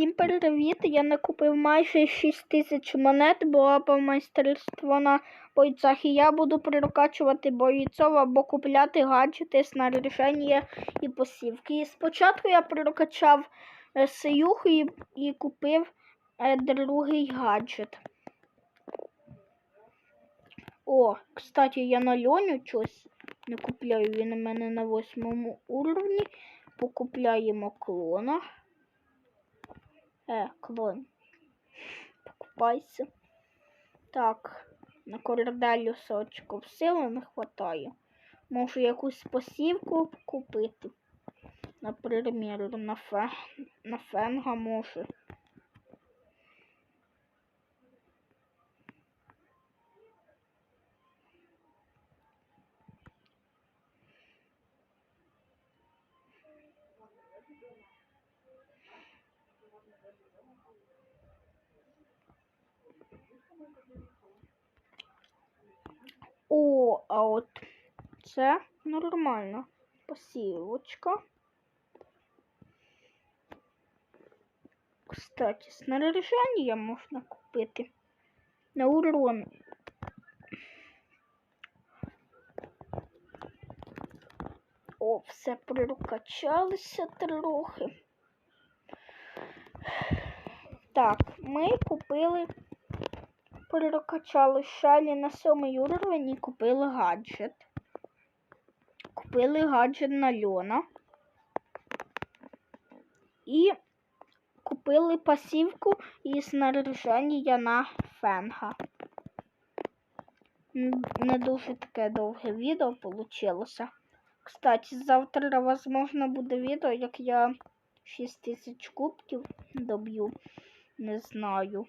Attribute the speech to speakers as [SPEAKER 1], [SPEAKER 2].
[SPEAKER 1] Всім привіт! Я накупив майже 6 тисяч монет, була по майстерство на бойцах. І я буду прокачувати бойцов або купляти гаджети, снаряження і посівки. І спочатку я прокачав е, сиюху і, і купив е, другий гаджет. О, кстати, я на льоню щось не купляю. Він у мене на восьмому уровні. Покупляємо клона. Е, клон. Покупайся. Так, на корделю сочків сили не вистачає. Можу якусь посівку купити. Наприклад, на, фе... на фенга може. О, а от це нормально. Посівочка. Кстати, снаряження можна купити на урон. О, все прокачалося трохи. Так, ми купили перекачали шалі на сьомий уровень і купили гаджет. Купили гаджет на льона. І купили пасівку і снаряження на фенга. Не дуже таке довге відео вийшло. Кстати, завтра, возможно, буде відео, як я 6 тисяч кубків доб'ю. Не знаю.